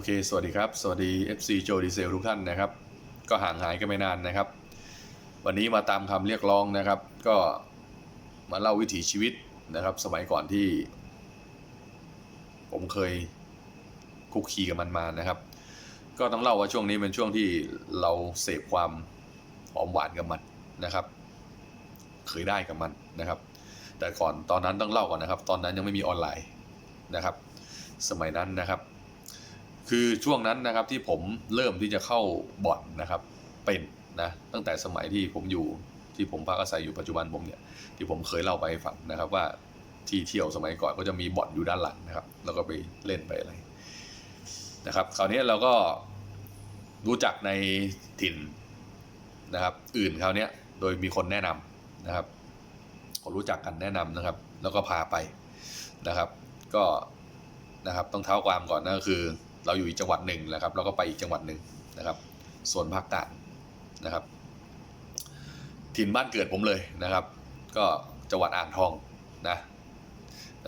อเค สวัสดีครับ สวัสดี FC โจดีเซลทุกท่านนะครับ ก็ห่างหายกันไม่นานนะครับ วันนี้มาตามคำเรียกร้องนะครับ ก็มาเล่าวิถีชีวิตนะครับ สมัยก่อนที่ ผมเคยคุกคีกับมันมานะครับ ก็ต้องเล่าว่าช่วงนี้เป็นช่วงที่เราเสพความหอมหวานกับมันนะครับ เคยได้กับมันนะครับ แต่ก่อนตอนนั้นต้องเล่าก่อนนะครับ ตอนนั้นยังไม่มีออนไลน์นะครับ สมัยนั้นนะครับ คือช่วงนั้นนะครับที่ผมเริ่มที่จะเข้าบ่อนนะครับเป็นนะตั้งแต่สมัยที่ผมอยู่ที่ผมพักอาศัยอยู่ปัจจุบันผมเนี่ยที่ผมเคยเล่าไปให้ฟังนะครับว่าที่เที่ยวสมัยก่อนก็จะมีบ่อนอยู่ด้านหลังนะครับ แล้วก็ไปเล่นไปอะไรนะครับคราวนี้เราก็รู้จักในถิ่นนะครับ อื่นคราวนี้โดยมีคนแนะนำนะครับคนรู้จักกันแนะนำนะครับ แล้วก็พาไปนะครับ ก็นะครับต้องเท้าความก่อนนะก็คือ เราอยู่อีกจังหวัดหนึ่งนะครับแล้วก็ไปอีกจังหวัดหนึ่งนะครับ ส่วนภาคใต้นะครับ ถิ่นบ้านเกิดผมเลยนะครับ ก็จังหวัดอ่างทองนะ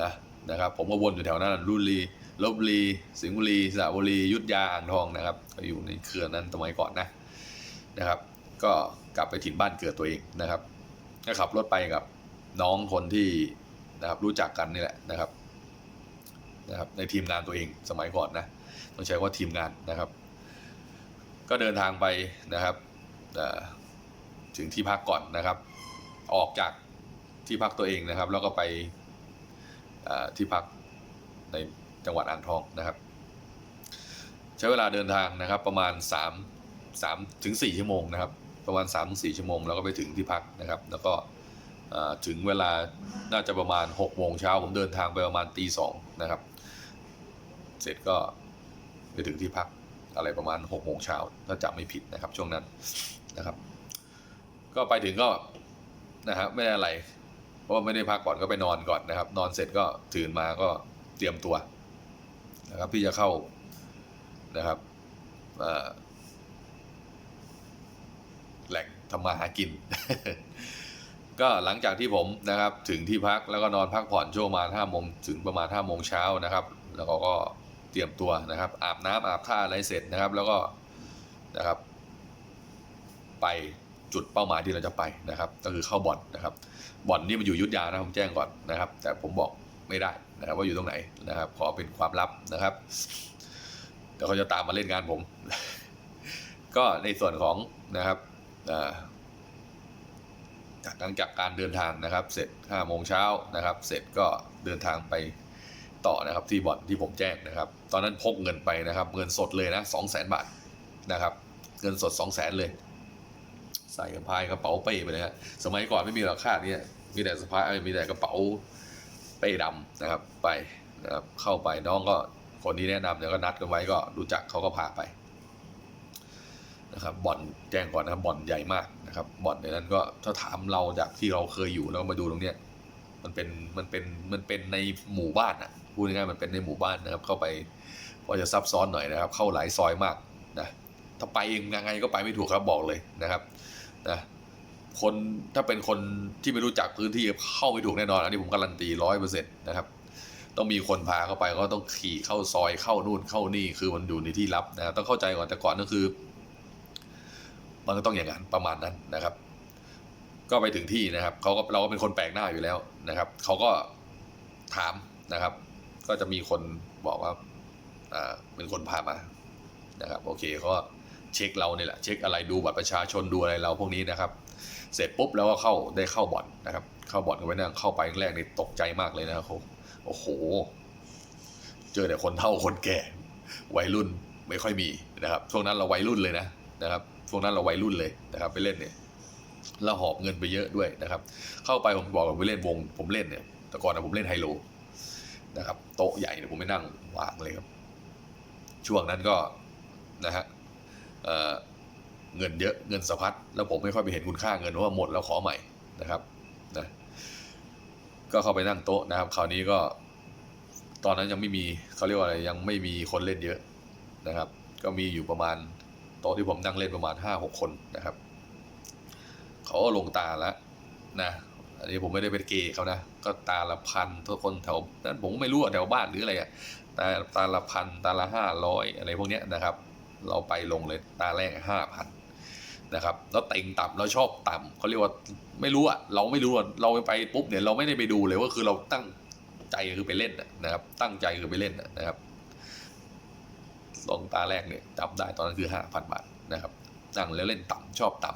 นะนะครับ ผมก็วนอยู่แถวนั้นรุ่นรีลบบุรีสิงห์บุรีสระบุรียุทธยาอ่างทองนะครับ ก็อยู่ในเครือนั้นสมัยก่อนนะนะครับ ก็กลับไปถิ่นบ้านเกิดตัวเองนะครับก็ขับรถไปกับน้องคนที่นะครับรู้จักกันนี่แหละนะครับนะครับ ในทีมงานตัวเองสมัยก่อนนะ ต้องใช้ว่าทีมงานนะครับ ก็เดินทางไปนะครับถึงที่พักก่อนนะครับ ออกจากที่พักตัวเองนะครับ แล้วก็ไปที่พักในจังหวัดอ่างทองนะครับ ใช้เวลาเดินทางนะครับ ประมาณ3 3ถึง4ชั่วโมงนะครับ ประมาณ3ถึง4ชั่วโมงแล้วก็ไปถึงที่พักนะครับ แล้วก็ถึงเวลาน่าจะประมาณ6โมงเช้าผมเดินทางไปประมาณตีสองนะครับ เสร็จก็ ไปถึงที่พักอะไรประมาณ6โมงเช้าถ้าจำไม่ผิดนะครับ ช่วงนั้นนะครับ ก็ไปถึงก็นะครับไม่ได้อะไร เพราะว่าไม่ได้พักก่อนก็ไปนอนก่อนนะครับ นอนเสร็จก็ตื่นมาก็เตรียมตัวนะครับที่จะเข้านะครับแหล่งทำมาหากิน ก็หลังจากที่ผมนะครับ ถึงที่พักแล้วก็นอนพักผ่อนช่วงประมาณห้าโมงถึงประมาณห้าโมงเช้านะครับ แล้วก็ เตรียมตัวนะครับ อาบน้ำอาบท่าอะไรเสร็จนะครับ แล้วก็นะครับ ไปจุดเป้าหมายที่เราจะไปนะครับ ก็คือเข้าบ่อนนะครับบ่อนนี่มันอยู่ยุทธยานะผมแจ้งก่อนนะครับ แต่ผมบอกไม่ได้นะครับ ว่าอยู่ตรงไหนนะครับ ขอเป็นความลับนะครับเดี๋ยวเขาจะตามมาเล่นงานผม ก็ในส่วนของนะครับจากหลังจากการเดินทางนะครับ เสร็จ5โมงเช้านะครับ เสร็จก็เดินทางไป ต่อนะครับที่บ่อนที่ผมแจ้งนะครับ ตอนนั้นพกเงินไปนะครับ เงินสดเลยนะ2 0 0 0 0 0บาทนะครับ เงินสด2 0 0 0 0 0เลย ใส่กระพายกระเป๋าเป้ไปเลยฮะสมัยก่อนไม่มีราคาเนี่ยมีแต่สะพายมีแต่กระเป๋าเป้ดำนะครับ ไปนะครับเข้าไปน้องก็คนที่แนะนำเนี่ยก็นัดกันไว้ก็รู้จักเขาก็พาไปนะครับบ่อนแจ้งก่อนนะครับบ่อนใหญ่มากนะครับบ่อนในนั้นก็ถ้าถามเราจากที่เราเคยอยู่แล้วมาดูตรงเนี้ยมันเป็นมันเป็นมันเป็นในหมู่บ้านอะ พูดง่ายๆมันเป็นในหมู่บ้านนะครับ เข้าไปก็จะซับซ้อนหน่อยนะครับ เข้าหลายซอยมากนะถ้าไปเองยังไงก็ไปไม่ถูกครับบอกเลยนะครับนะคนถ้าเป็นคนที่ไม่รู้จักพื้นที่เข้าไม่ถูกแน่นอนอันนี้ผมการันตีร้อยเปอร์เซ็นต์นะครับต้องมีคนพาเข้าไปก็ต้องขี่เข้าซอยเข้านู่นเข้านี่คือมันอยู่ในที่ลับนะต้องเข้าใจก่อนแต่ก่อนก็คือ มันก็ต้องอย่างนั้นประมาณนั้นนะครับ ก็ไปถึงที่นะครับเขาก็เราก็เป็นคนแปลกหน้าอยู่แล้วนะครับเขาก็ถามนะครับ ก็จะมีคนบอกว่าเป็นคนพามานะครับโอเคเขาก็เช็คเราเนี่ยแหละเช็คอะไรดูบัตรประชาชนดูอะไรเราพวกนี้นะครับ เสร็จปุ๊บแล้วก็เข้าได้เข้าบ่อนนะครับ เข้าบ่อนกันไปนั่งเข้าไปแรกนี่ตกใจมากเลยนะครับโอ้โห เจอแต่คนเฒ่าคนแก่ วัยรุ่นไม่ค่อยมีนะครับช่วงนั้นเราวัยรุ่นเลยนะนะครับช่วงนั้นเราวัยรุ่นเลยนะครับ ไปเล่นเนี่ยแล้วหอบเงินไปเยอะด้วยนะครับ เข้าไปผมบอกว่าไปเล่นวงผมเล่นเนี่ยแต่ก่อนนะผมเล่นไฮโล นะครับ โต๊ะใหญ่เนี่ยผมไม่นั่งวางเลยครับ ช่วงนั้นก็นะฮะเเงินเยอะเงินสะพัดแล้วผมไม่ค่อยไปเห็นคุณค่าเงินเพราะว่าหมดแล้วขอใหม่นะครับนะก็เข้าไปนั่งโต๊ะนะครับ คราวนี้ก็ ตอนนั้นยังไม่มีเขาเรียกว่าอะไรยังไม่มีคนเล่นเยอะนะครับ ก็มีอยู่ประมาณโต๊ะที่ผมนั่งเล่นประมาณห้าหกคนนะครับ เขาลงตาแล้วนะ อันนี้ผมไม่ได้เป็นเกย์เขานะ ก็ตาละพันทุกคนแถวนั้นผมไม่รู้อะแถวบ้านหรืออะไรอะตาตาละพันตาละห้าร้อยอะไรพวกเนี้ยนะครับ เราไปลงเลยตาแรกห้าพันนะครับแล้วเต็งต่ำเราชอบต่ำเขาเรียกว่าไม่รู้อะเราไม่รู้อะเราไปปุ๊บเนี่ยเราไม่ได้ไปดูเลยว่าคือเราตั้งใจคือไปเล่นนะครับ ตั้งใจคือไปเล่นนะนะครับลงตาแรกเนี่ยจำได้ตอนนั้นคือห้าพันบาทนะครับนั่งแล้วเล่นต่ำชอบต่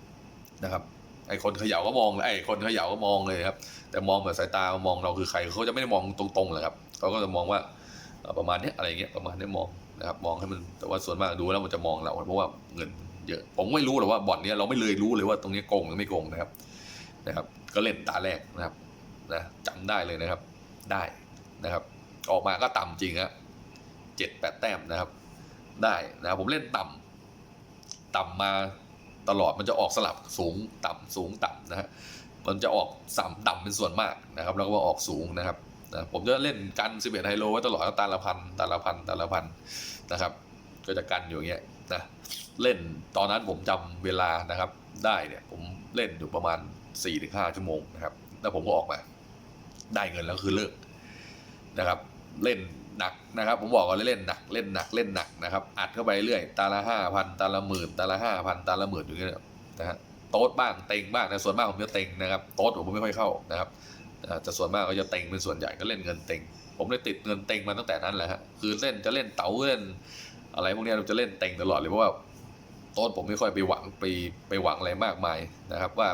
ำนะครับ ไอ้คนเขย่าก็มองเลยไอ้คนเขย่าก็มองเลยครับ แต่มองแบบสายตามองเราคือใครเขาจะไม่ได้มองตรงๆเลยครับเขาก็จะมองว่าประมาณนี้อะไรเงี้ยประมาณนี้มองนะครับมองให้มันแต่ว่าส่วนมากดูแล้วมันจะมองเราเพราะว่าเงินเยอะผมไม่รู้หรอกว่าบ่อนเนี้ยเราไม่เลยรู้เลยว่าตรงนี้โกงหรือไม่โกงนะครับนะครับ ก็เล่นตาแรกนะครับนะจำได้เลยนะครับได้นะครับ ออกมาก็ต่ำจริงฮะเจ็ดแปดแต้มนะครับ ได้นะครับผมเล่นต่ำต่ำมา ตลอดมันจะออกสลับสูงต่ำสูงต่ำนะฮะมันจะออกสามต่ำเป็นส่วนมากนะครับ แล้วก็ออกสูงนะครับนะผมจะเล่นกัน11ไฮโลไว้ตลอดตาละพันตาละพันตาละพันนะครับ ก็จะกันอยู่อย่างเงี้ยนะเล่นตอนนั้นผมจำเวลานะครับ ได้เนี่ยผมเล่นอยู่ประมาณ4-5ชั่วโมงนะครับแล้วผมก็ออกมา ได้เงินแล้วคือเลิกนะครับ เล่น หนักนะครับ ผมบอกก่อนเลยเล่นหนักเล่นหนักเล่นหนักนะครับ อัดเข้าไปเรื่อยตาละห้าพันตาละหมื่นตาละห้าพันตาละหมื่นอย่างเงี้ยนะฮะโต๊ดบ้างเต็งบ้างแต่ส่วนมากผมจะเต็งนะครับโต๊ดผมไม่ค่อยเข้านะครับแต่ส่วนมากก็จะเต็งเป็นส่วนใหญ่ก็เล่นเงินเต็งผมเลยติดเงินเต็งมาตั้งแต่นั้นแหละฮะคือเล่นจะเล่นเต๋าเล่น อะไรพวกนี้เราจะเล่นเต็งตลอดเลยเพราะว่าโต๊ดผมไม่ค่อยไปหวังไปไปหวังอะไรมากมายนะครับ ว่า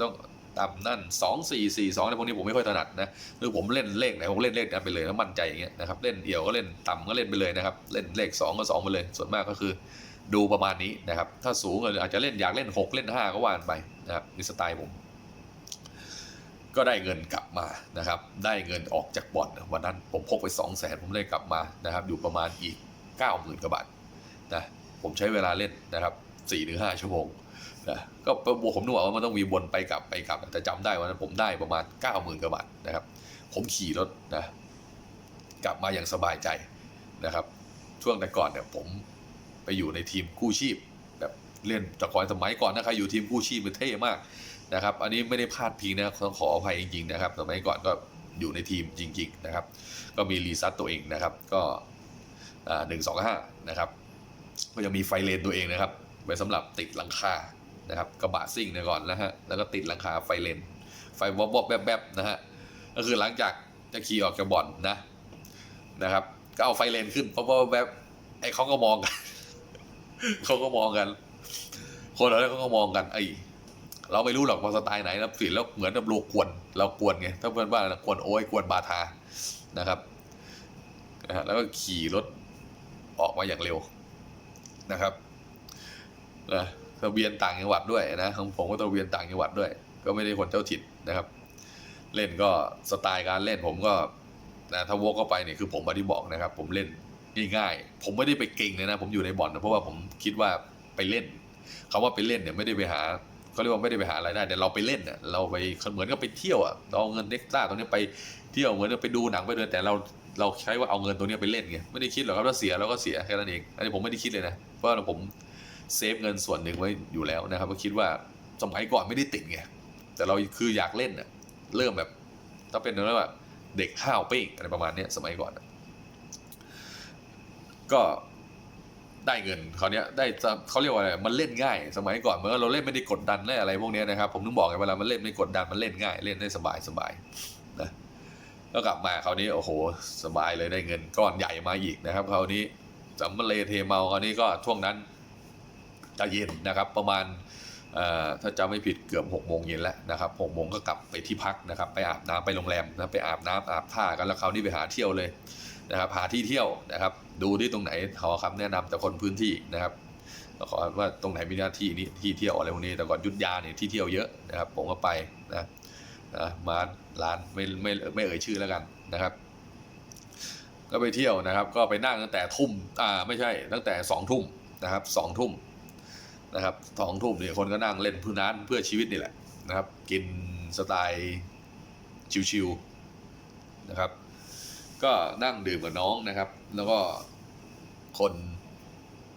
ต้อง ต่ำนั่นสองสี่สี่สองในพวกนี้ผมไม่ค่อยถนัดนะคือผมเล่นเลขไหนผมเล่นเลขนั้นไปเลยแล้วมั่นใจอย่างเงี้ยนะครับเล่นเอี่ยวก็เล่นต่ำก็เล่นไปเลยนะครับเล่นเลขสองก็สองไปเลย ส่วนมากก็คือดูประมาณนี้นะครับ ถ้าสูงอาจจะเล่นอยากเล่น 6 เล่น 5 ก็ว่านไปนะครับนี่สไตล์ผม ก็ได้เงินกลับมานะครับ ได้เงินออกจากบ่อนวันนั้นผมพกไป 2 0 0แสนผมได้กลับมานะครับ อยู่ประมาณอีก 90,000กว่าบาทนะผมใช้เวลาเล่นนะครับ4-5ชั่วโมง นะก็ผมนึกว่ามันต้องมีวนไปกลับไปกลับ แต่จำได้วันนั้นผมได้ประมาณ 90,000กว่าบาทนะครับ ผมขี่รถนะกลับมาอย่างสบายใจนะครับ ช่วงแต่ก่อนเนี่ยผมไปอยู่ในทีมกู้ชีพ แบบเล่นต่ก่อนสมัยก่อนนะใครอยู่ทีมกู้ชีพมันเท่มากนะครับ อันนี้ไม่ได้พลาดพิงนะต้องขออภัยจริงๆนะครับสมัยก่อนก็อยู่ในทีมจริง ๆนะครับ ก็มีรีซัตตัวเองนะครับ ก็หนึ่งสองห้านะครับ ก็ยังมีไฟเลนตัวเองนะครับไว้สำหรับติดหลังคา นะครับกระบะซิ่งเนี่ยก่อนนะฮะแล้วก็ติดหลังคาไฟเลนไฟวอบวอบแวบแวบนะฮะก็คือหลังจากจะขี่ออกจากบ่อนนะนะครับ ก็เอาไฟเลนขึ้นวอบวอบแวบไอ้เขาก็มองกันเขาก็มองกัน คนเราเนี่ยเขาก็มองกันไอ้เราไม่รู้หรอกว่าสไตล์ไหนนะสิแล้วเหมือนกับลูกกวนเรากวนไงถ้าเพื่อนบ้านเรากวนโอ้ยกวนบาทานะครับนะฮะแล้วก็ขี่รถออกมาอย่างเร็วนะครับนะ ทะเบียนต่างจังหวัดด้วยนะของผมก็ทะเบียนต่างจังหวัดด้วย ก็ไม่ได้คนเจ้าถิ่นนะครับ เล่นก็สไตล์การเล่นผมก็นะถ้าวกเข้าไปเนี่ยคือผมมาที่บอกนะครับ ผมเล่นง่ายๆผมไม่ได้ไปเก่งเลยนะ ผมอยู่ในบ่อนนะเพราะว่าผมคิดว่าไปเล่นคำว่าไปเล่นเนี่ยไม่ได้ไปหาเขาเรียกว่าไม่ได้ไปหาอะไรายได้แต่เราไปเล่นเนี่ยเราไปเหมือนกับไปเที่ยวอะเราเอาเงินเน็กต้าตรงนี้ไปเที่ยวเหมือนไปดูหนังไปเดินแต่เราเราใช้ว่าเอาเงินตรงนี้ไปเล่นไงไม่ได้คิดหรอกครับว่าเสียเราก็เสียแค่นั้นเองอันนี้ผมไม่ได้คิดเลยนะเพราะว่าผม เซฟเงินส่วนหนึ่งไว้อยู่แล้วนะครับก็คิดว่าสมัยก่อนไม่ได้ติดไงแต่เราคืออยากเล่นอะเริ่มแบบถ้าเป็นเรื่องแบบเด็กห้าวเป้งอะไรประมาณนี้สมัยก่อนก็ได้เงินเขาวเนี้ยได้เขาเรียกว่าอะไรมันเล่นง่าย สมัยก่อนเมื่อเราเล่นไม่ได้กดดันและอะไรพวกนี้นะครับ ผมถึงบอกไงเวลามันเล่นไม่กดดันมันเล่นง่าย เล่นได้สบายสบายนะก็กลับมาคราวนี้โอ้โห สบายเลยได้เงินก้อนใหญ่มาอีกนะครับคราวนี้สำมเลเทเมาคราวนี้ก็ช่วงนั้น จะเย็นนะครับ ประมาณถ้าจำไม่ผิดเกือบหกโมงเย็นแล้วนะครับหกโมงก็กลับไปที่พักนะครับ ไปอาบน้ำไปโรงแรมนะไปอาบน้ำอาบท่ากันแล้วคราวนี้ไปหาเที่ยวเลยนะครับ หาที่เที่ยวนะครับ ดูที่ตรงไหนขอคำแนะนำจากคนพื้นที่นะครับขอว่าตรงไหนมีหน้าที่นี้ที่เที่ยวอะไรพวกนี้แต่ก่อนยุทธยาเนี่ยที่เที่ยวเยอะนะครับ ผมก็ไปนะนะมาร้านไม่ไม่ไม่เอ่ยชื่อแล้วกันนะครับ ก็ไปเที่ยวนะครับ ก็ไปนั่งตั้งแต่ทุ่มอ่าไม่ใช่ตั้งแต่สองทุ่มนะครับสองทุ่ม นะครับสองทุ่มเนี่ยคนก็นั่งเล่นพื้นน้ำเพื่อชีวิตนี่แหละนะครับ กินสไตล์ชิวๆนะครับ ก็นั่งดื่มกับน้องนะครับ แล้วก็คน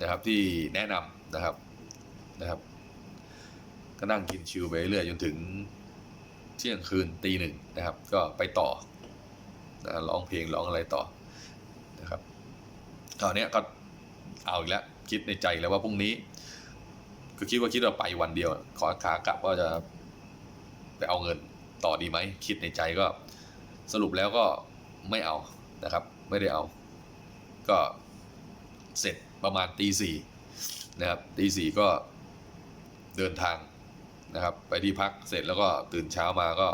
นะครับที่แนะนำนะครับนะครับ ก็นั่งกินชิวไปเรื่อยจนถึงเที่ยงคืนตีหนึ่งนะครับ ก็ไปต่อนะร้องเพลงร้องอะไรต่อนะครับคราวนี้ก็เอาอีกแล้วคิดในใจแล้วว่าพรุ่งนี้ ก็คิดว่าคิดว่าไปวันเดียว ขอขากลับว่าจะไปเอาเงินต่อดีไหม คิดในใจก็สรุปแล้วก็ไม่เอานะครับ ไม่ได้เอา ก็เสร็จประมาณตีสี่นะครับตีสี่ก็เดินทางนะครับ ไปที่พักเสร็จแล้วก็ตื่นเช้ามาก็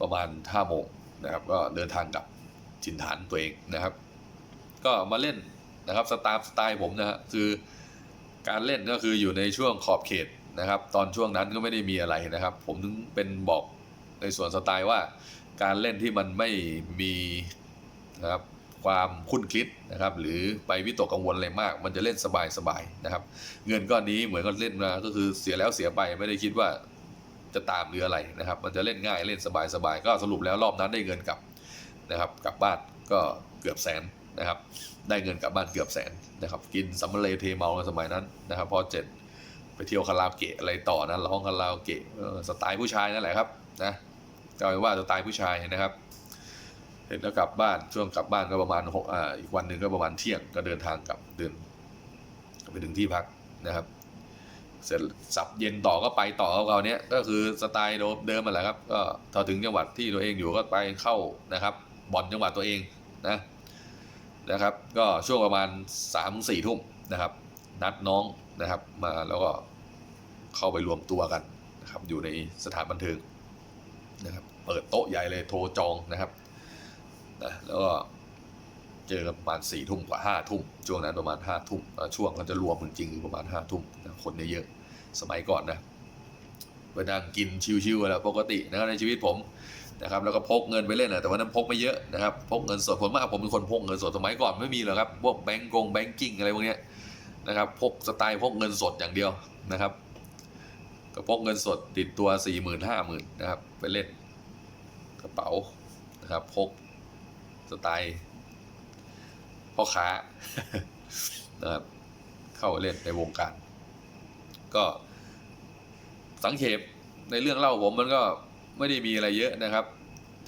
ประมาณห้าโมงนะครับ ก็เดินทางกลับถิ่นฐานตัวเองนะครับ ก็มาเล่นนะครับสไตล์สไตล์ผมนะฮะคือ การเล่นก็คืออยู่ในช่วงขอบเขตนะครับ ตอนช่วงนั้นก็ไม่ได้มีอะไรนะครับ ผมถึงเป็นบอกในส่วนสไตล์ว่า การเล่นที่มันไม่มีนะครับความคุ้นคิดนะครับ หรือไปวิตกกังวลอะไรมาก มันจะเล่นสบายๆนะครับ เงินก้อนนี้เหมือนกับเล่นมาก็คือเสียแล้วเสียไปไม่ได้คิดว่าจะตามหรืออะไรนะครับ มันจะเล่นง่ายเล่นสบายๆก็สรุปแล้วรอบนั้นได้เงินกลับนะครับ กลับบ้านก็เกือบแสน นะครับ ได้เงินกลับบ้านเกือบแสนนะครับ กินซัมเมอร์เลยเทเมาในสมัยนั้นนะครับพอเจ็ดไปเที่ยวคาราโอเกะอะไรต่อนะร้องคาราโอเกะสไตล์ผู้ชายนั่นแหละครับนะก็เอาเป็นว่าสไตล์ผู้ชายนะครับเสร็จแล้วกลับบ้านช่วงกลับบ้านก็ประมาณหกอ่าอีกวันหนึ่งก็ประมาณเที่ยงก็เดินทางกลับเดินไปถึงที่พักนะครับ เสร็จสับเย็นต่อก็ไปต่อเขาเราเนี้ยก็คือสไตล์เดิมมาแหละครับ ก็พอถึงจังหวัดที่ตัวเองอยู่ก็ไปเข้านะครับบ่อนจังหวัดตัวเองนะ นะครับ ก็ช่วงประมาณสามสี่ทุ่มนะครับ นัดน้องนะครับ มาแล้วก็เข้าไปรวมตัวกันนะครับ อยู่ในสถานบันเทิงนะครับ เปิดโต๊ะใหญ่เลยโทรจองนะครับนะแล้วก็เจอกันประมาณสี่ทุ่มกว่าห้าทุ่มช่วงนั้นประมาณห้าทุ่มช่วงก็จะรวมจริงๆประมาณห้าทุ่มนะคนเยอะสมัยก่อนนะไปนั่งกินชิวๆแล้วปกตินะในชีวิตผม นะครับแล้วก็พกเงินไปเล่นนะแต่วันนั้นพกไม่เยอะนะครับพกเงินสดผมมากผมเป็นคนพกเงินสดสมัยก่อนไม่มีหรอกครับพวกแบงก์กงแบงกิ้งอะไรพวกนี้นะครับพกสไตล์พกเงินสดอย่างเดียวนะครับก็พกเงินสดติดตัวสี่หมื่นห้าหมื่นนะครับไปเล่นกระเป๋านะครับพกสไตล์พ่อค้านะครับเข้าเล่นในวงการ ก็สังเขปในเรื่องเล่าผมมันก็ ไม่ได้มีอะไรเยอะนะครับ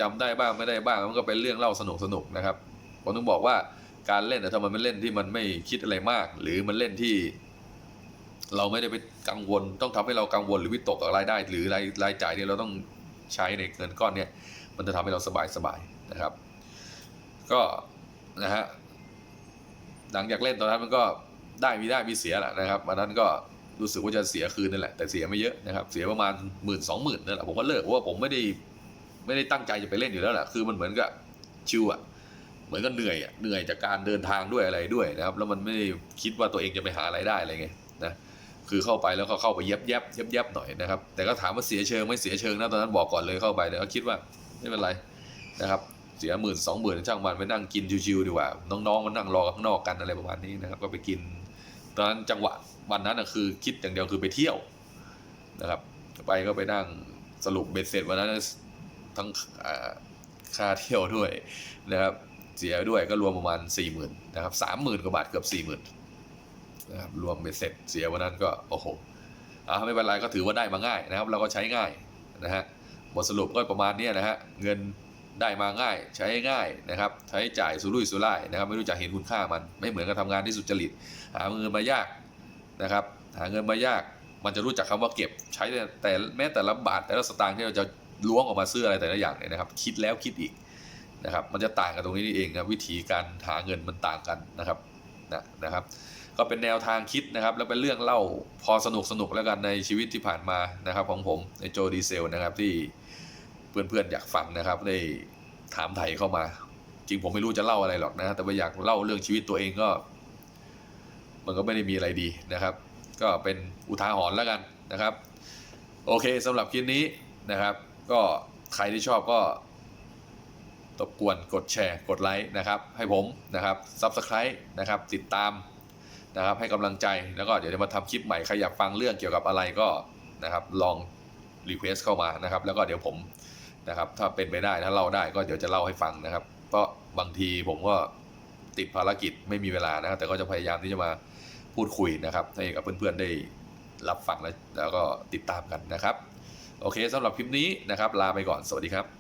จำได้บ้างไม่ได้บ้างมันก็เป็นเรื่องเล่าสนุกสนุกๆนะครับผมต้องบอกว่าการเล่นนะถ้ามันเป็นเล่นที่มันไม่คิดอะไรมาก หรือมันเล่นที่ เราไม่ได้ไปกังวล ต้องทำให้เรากังวลหรือวิตกกับรายได้ หรือรายรายจ่ายที่ยเราต้องใช้ในเงินก้อนเนี่ย มันจะทำให้เราสบายสบายๆนะครับ ก็นะฮะหลังจากเล่นตอนนั้นมันก็ได้มีได้มีเสียแหละนะครับวันนั้นก็ รู้สึกว่าจะเสียคืนนั่นแหละแต่เสียไม่เยอะนะครับเสียประมาณหมื่นสองหมื่นนั่นแหละผมก็เลิกเพราะว่าผมไม่ได้ไม่ได้ตั้งใจจะไปเล่นอยู่แล้วแหละคือมันเหมือนกับชิวอะเหมือนกับเหนื่อยอะเหนื่อยจากการเดินทางด้วยอะไรด้วยนะครับแล้วมันไม่ได้คิดว่าตัวเองจะไปหาอะไรได้อะไรไงนะคือเข้าไปแล้วก็เข้าไปเย็บเย็บเย็บเย็บหน่อยนะครับแต่ก็ถามว่าเสียเชิงไม่เสียเชิงนะตอนนั้นบอกก่อนเลยเข้าไปแต่ก็คิดว่าไม่เป็นไรนะครับเสียหมื่นสองหมื่นช่างมันไปนั่งกินชิวๆดีกว่าน้องๆมันนั่งรอข้างนอกกันอะไรประมาณนี้นะครับก็ไปกิน ตอนนั้นจังหวะวันนั้นนะคือคิดอย่างเดียวคือไปเที่ยวนะครับ ไปก็ไปนั่งสรุปเบ็ดเสร็จวันนั้นทั้งค่าเที่ยวด้วยนะครับ เสียด้วยก็รวมประมาณสี่หมื่นนะครับสามหมื่นกว่าบาทเกือบสี่หมื่นนะครับรวมเป็นเสร็จเสียวันนั้นก็โอ้โหอ่าไม่เป็นไรก็ถือว่าได้มาง่ายนะครับ เราก็ใช้ง่ายนะฮะบทสรุปก็ประมาณนี้นะฮะเงิน ได้มาง่ายใช้ง่ายนะครับใช้จ่ายสุรุ่ยสุร่ายนะครับ ไม่รู้จักเห็นคุณค่ามันไม่เหมือนกับทำงานที่สุจริต หาเงินมายากนะครับ หาเงินมายากมันจะรู้จักคำว่าเก็บใช้แต่แต่แม้แต่ละบาทแต่ละสตางค์ที่เราจะล้วงออกมาซื้ออะไรแต่ละอย่างเนี่ยนะครับ คิดแล้วคิดอีกนะครับ มันจะต่างกันตรงนี้นี่เองครับวิธีการหาเงินมันต่างกันนะครับนะนะครับ ก็เป็นแนวทางคิดนะครับ แล้วเป็นเรื่องเล่าพอสนุกสนุกแล้วกันในชีวิตที่ผ่านมานะครับ ของผมในโจดีเซลนะครับที่ เพื่อนๆอยากฟังนะครับได้ถามไถ่เข้ามา จริงผมไม่รู้จะเล่าอะไรหรอกนะ แต่ว่าอยากเล่าเรื่องชีวิตตัวเองก็ มันก็ไม่ได้มีอะไรดีนะครับ ก็เป็นอุทาหรณ์แล้วกันนะครับ โอเคสำหรับคลิปนี้นะครับ ก็ใครที่ชอบก็ตบกวนกดแชร์กดไลค์นะครับ ให้ผมนะครับ Subscribe นะครับติดตามนะครับให้กำลังใจแล้วก็เดี๋ยวจะมาทำคลิปใหม่ใครอยากฟังเรื่องเกี่ยวกับอะไรก็นะครับลองรีเควสเข้ามานะครับ แล้วก็เดี๋ยวผม นะครับ ถ้าเป็นไปได้ถ้าเล่าได้ก็เดี๋ยวจะเล่าให้ฟังนะครับ เพราะบางทีผมก็ติดภารกิจไม่มีเวลานะครับแต่ก็จะพยายามที่จะมาพูดคุยนะครับให้กับเพื่อนๆได้รับฟังแล้วแล้วก็ติดตามกันนะครับ โอเคสำหรับคลิปนี้นะครับ ลาไปก่อนสวัสดีครับ